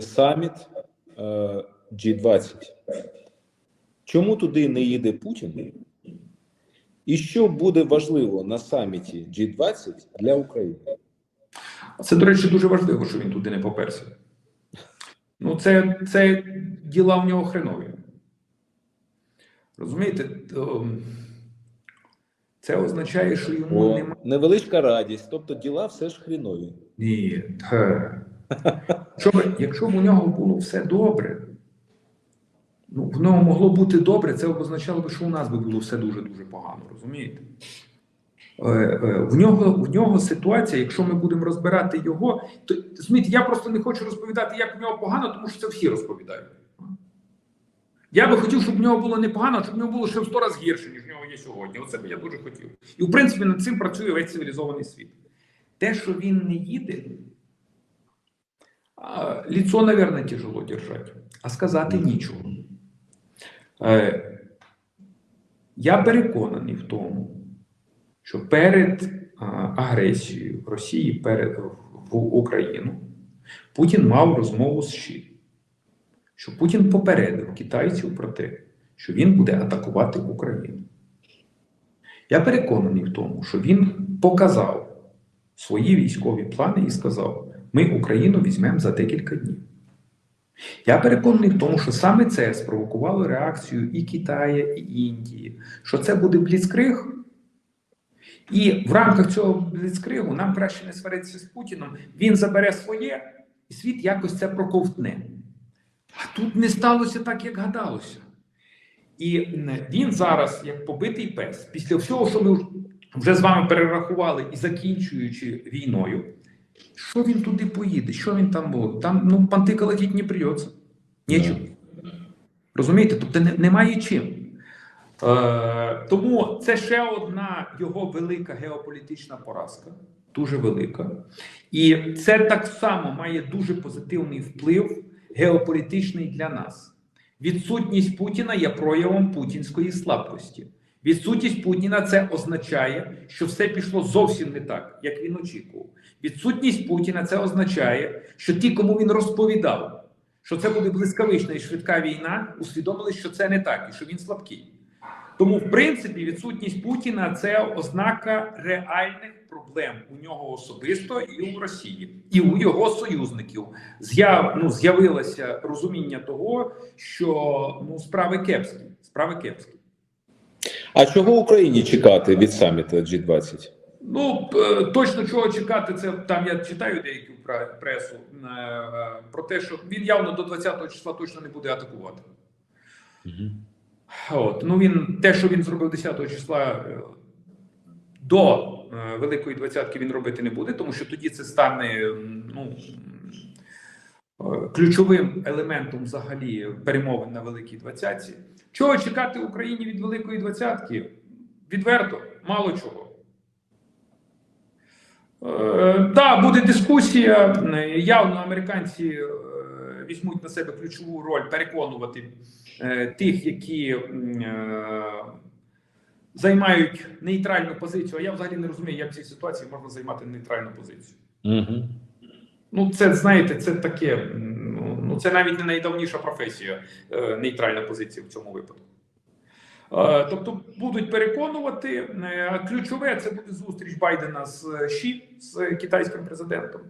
саміт е, G20. Чому туди не їде Путін? І що буде важливо на саміті G20 для України? Це, до речі, дуже важливо, що він туди не поперся. Ну, це, це діла в нього хренові. Розумієте? Це означає, що йому немає. невеличка радість, тобто діла все ж хрінові. Ні. Та. Якщо б, у нього було все добре, ну, в нього могло бути добре, це б означало б, що у нас би було все дуже-дуже погано, розумієте? Е, е, В нього, в нього ситуація, якщо ми будемо розбирати його, то розумієте, я просто не хочу розповідати, як в нього погано, тому що це всі розповідають. Я би хотів, щоб в нього було непогано, щоб в нього було ще в сто разів гірше, ніж в нього є сьогодні. Оце би я дуже хотів. І в принципі над цим працює весь цивілізований світ. Те, що він не їде, лицо, наверное, тяжело держать, а сказати нічого. Е, Я переконаний в тому, що перед агресією Росії перед, в Україну Путін мав розмову з Ші, що Путін попередив китайців про те, що він буде атакувати Україну. Я переконаний в тому, що він показав свої військові плани і сказав: ми Україну візьмемо за декілька днів. Я переконаний в тому, що саме це спровокувало реакцію і Китаю, і Індії, що це буде бліцкриг. І в рамках цього бліцкригу нам краще не сваритися з Путіном. Він забере своє, і світ якось це проковтне. А тут не сталося так, як гадалося. І він зараз, як побитий пес, після всього, що ми вже з вами перерахували і закінчуючи війною, що він туди поїде? Що він там буде? Там ну, пантика летіть не придеться. Нічого. Розумієте? Тобто не, немає чим. Е, тому це ще одна його велика геополітична поразка, дуже велика. І це так само має дуже позитивний вплив геополітичний для нас. Відсутність Путіна є проявом путінської слабкості. Відсутність Путіна це означає, що все пішло зовсім не так, як він очікував. Відсутність Путіна це означає, що ті, кому він розповідав, що це буде блискавична і швидка війна, усвідомили, що це не так і що він слабкий. Тому, в принципі, відсутність Путіна це ознака реальних проблем у нього особисто і у Росії, і у його союзників. З'яв, ну, з'явилося розуміння того, що ну справи кепські, справи кепські. А чого Україні чекати від саміту G20? Ну е, точно чого чекати, це там я читаю деяку пресу е, про те, що він явно до 20-го числа точно не буде атакувати. От ну він те, що він зробив 10-го числа е, до Великої двадцятки, він робити не буде, тому що тоді це стане ну. Е, Ключовим елементом взагалі перемовин на Великій Двадцятці. Чого чекати Україні від Великої Двадцятки? Відверто, мало чого. Так, да, буде дискусія. Е, Явно американці е, візьмуть на себе ключову роль переконувати е, тих, які е, займають нейтральну позицію. А я взагалі не розумію, як в цій ситуації можна займати нейтральну позицію. Угу. Ну, це знаєте, це таке. Ну, це навіть не найдавніша професія, е, нейтральна позиція в цьому випадку. Е, Тобто будуть переконувати. Е, Ключове це буде зустріч Байдена з Ші, з китайським президентом.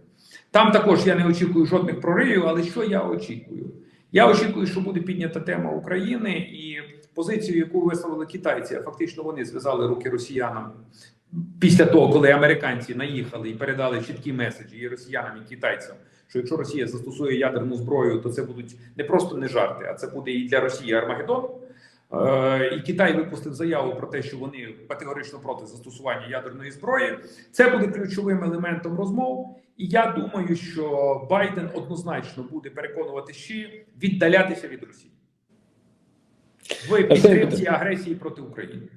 Там також я не очікую жодних проривів, але що я очікую? Я очікую, що буде піднята тема України і позицію, яку висловили китайці, а фактично вони зв'язали руки росіянам після того, коли американці наїхали і передали чіткі меседжі і росіянам, і китайцям, що якщо Росія застосує ядерну зброю, то це будуть не просто не жарти, а це буде і для Росії Армагеддон. Е, І Китай випустив заяву про те, що вони категорично проти застосування ядерної зброї. Це буде ключовим елементом розмов. І я думаю, що Байден однозначно буде переконувати Ші віддалятися від Росії в підтримці агресії проти України.